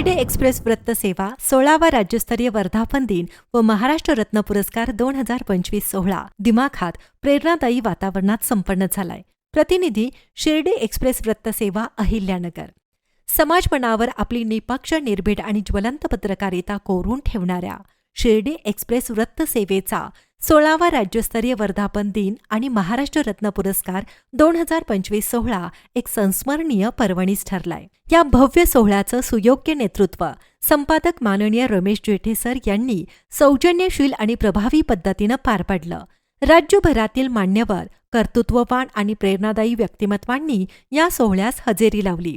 Shirdi express वृत्तसेवा सोळावा राज्यस्तरीय वर्धापन दिन व महाराष्ट्र रत्न पुरस्कार दोन हजार पंचवीस सोहळा दिमाखात प्रेरणादायी वातावरणात संपन्न झालाय. प्रतिनिधी शिर्डी एक्सप्रेस वृत्त सेवा अहिल्यानगर. समाजपणावर आपली निपक्ष निर्भीड आणि ज्वलंत पत्रकारिता कोरून ठेवणाऱ्या शिर्डी एक्सप्रेस वृत्तसेवेचा सोळावा राज्यस्तरीय वर्धापन दिन आणि महाराष्ट्र रत्न पुरस्कार दोन हजार पंचवीस सोहळा एक संस्मरणीय पर्वणीच ठरलाय. या भव्य सोहळ्याचं सुयोग्य नेतृत्व संपादक माननीय रमेश जेठे सर यांनी सौजन्यशील आणि प्रभावी पद्धतीनं पार पाडलं. राज्यभरातील मान्यवर कर्तृत्ववान आणि प्रेरणादायी व्यक्तिमत्वांनी या सोहळ्यास हजेरी लावली.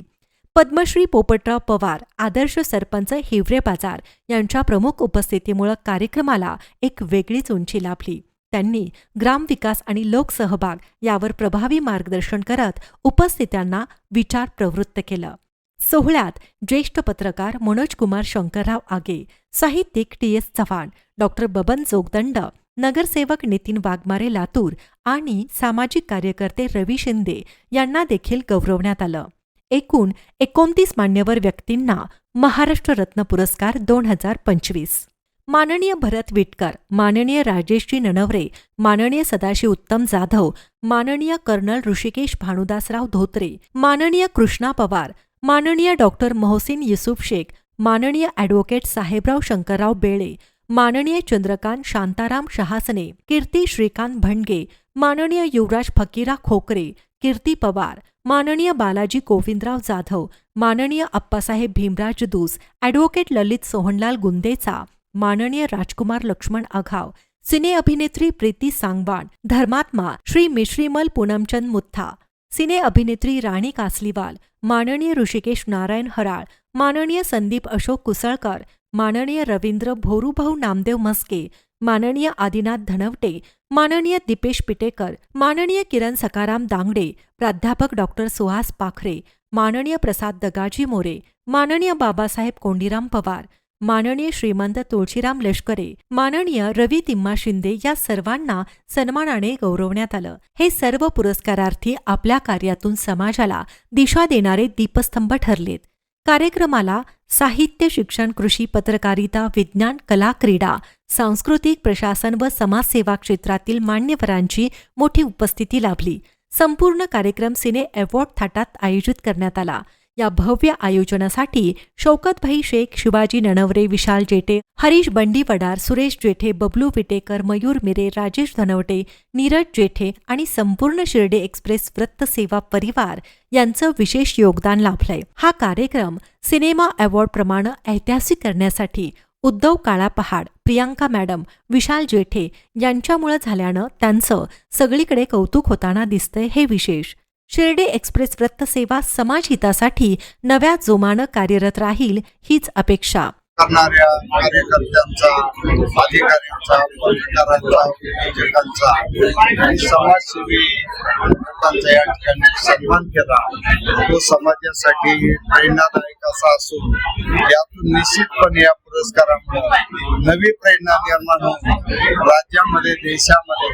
पद्मश्री पोपटराव पवार आदर्श सरपंच हिवरे बाजार यांच्या प्रमुख उपस्थितीमुळे कार्यक्रमाला एक वेगळीच उंची लाभली. त्यांनी ग्रामविकास आणि लोकसहभाग यावर प्रभावी मार्गदर्शन करत उपस्थितांना विचार प्रवृत्त केलं. सोहळ्यात ज्येष्ठ पत्रकार मनोज कुमार शंकरराव आगे साहित्यिक T S Chavan doctor Baban Jogdand नगरसेवक नितीन वाघमारे लातूर आणि सामाजिक कार्यकर्ते रवी शिंदे यांना देखील गौरवण्यात आलं. एकूण एकोणतीस मान्यवर व्यक्तींना महाराष्ट्र रत्न पुरस्कार दोन हजार पंचवीस. माननीय भरत विटकर माननीय राजेशजी ननवरे माननीय सदाशिव उत्तम जाधव माननीय कर्नल ऋषिकेश भानुदासराव धोत्रे माननीय कृष्णा पवार माननीय डॉक्टर मोहसिन युसुफ शेख माननीय ॲडव्होकेट साहेबराव शंकरराव बेळे माननीय चंद्रकांत शांताराम शहासने कीर्ती श्रीकांत भंडगे माननीय युवराज फकीरा खोकरे कीर्ती पवार माननीय बालाजी गोविंदराव जाधव माननीय अप्पासाहेब भीमराज दूस ॲडव्होकेट ललित सोहनलाल गुंदेचा माननीय राजकुमार लक्ष्मण आघाव सिने अभिनेत्री प्रीती सांगवान धर्मात्मा श्री मिश्रीमल पूनमचंद मुत्था सिने अभिनेत्री राणी कासलीवाल माननीय ऋषिकेश नारायण हराळ माननीय संदीप अशोक कुसळकर माननीय रवींद्र भोरूभाऊ नामदेव मस्के माननीय आदिनाथ धनवटे माननीय दीपेश पिटेकर माननीय किरण सकाराम दांगडे प्राध्यापक डॉक्टर सुहास पाखरे माननीय प्रसाद दगाजी मोरे माननीय बाबासाहेब कोंडीराम पवार माननीय श्रीमंत तुळशीराम लष्करे माननीय रवी तिम्मा शिंदे या सर्वांना सन्मानाने गौरवण्यात आलं. हे सर्व पुरस्कारार्थी आपल्या कार्यातून समाजाला दिशा देणारे दीपस्तंभ ठरलेत. कार्यक्रमाला साहित्य शिक्षण कृषी पत्रकारिता विज्ञान कला क्रीडा सांस्कृतिक प्रशासन व समाजसेवा क्षेत्रातील मान्यवरांची मोठी उपस्थिती लाभली. संपूर्ण कार्यक्रम सिने अवॉर्ड थाटात आयोजित करण्यात आला. या भव्य आयोजनासाठी शौकतभाई शेख शिवाजी ननवरे विशाल जेटे हरीश बंडी वडार सुरेश जेठे बबलू विटेकर मयूर मिरे राजेश धनवटे नीरज जेठे आणि संपूर्ण शिर्डे एक्सप्रेस वृत्त सेवा परिवार यांचं विशेष योगदान लाभलंय. हा कार्यक्रम सिनेमा अवॉर्ड प्रमाणे ऐतिहासिक करण्यासाठी उद्धव काळा पहाड प्रियांका मॅडम विशाल जेठे यांच्यामुळे झाल्यानं त्यांचं सगळीकडे कौतुक होताना दिसतंय हे विशेष. शिर्डी एक्सप्रेस वृत्तसेवा समाज हितासाठी नव्या जोमानं कार्यरत राहील हीच अपेक्षा. करणाऱ्या कार्यकर्त्यांचा अधिकाऱ्यांचा पत्रकारांचा उद्योजकांचा समाजसेवी लोकांचा या ठिकाणी सन्मान केला. तो समाजासाठी प्रेरणादायक असा असून यातून निश्चितपणे या पुरस्कारामुळे नवी प्रेरणा निर्माण होऊन राज्यामध्ये देशामध्ये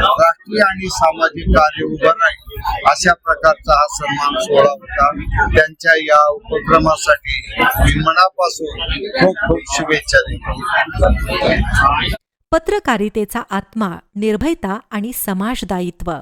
राष्ट्रीय आणि सामाजिक कार्य उभं राहील अशा प्रकारचा हा सन्मान सोहळा होता. त्यांच्या या उपक्रमासाठी मी मनापासून खूप खूप शुभेच्छा देतो. पत्रकारितेचा आत्मा निर्भयता आणि समाजदायित्व.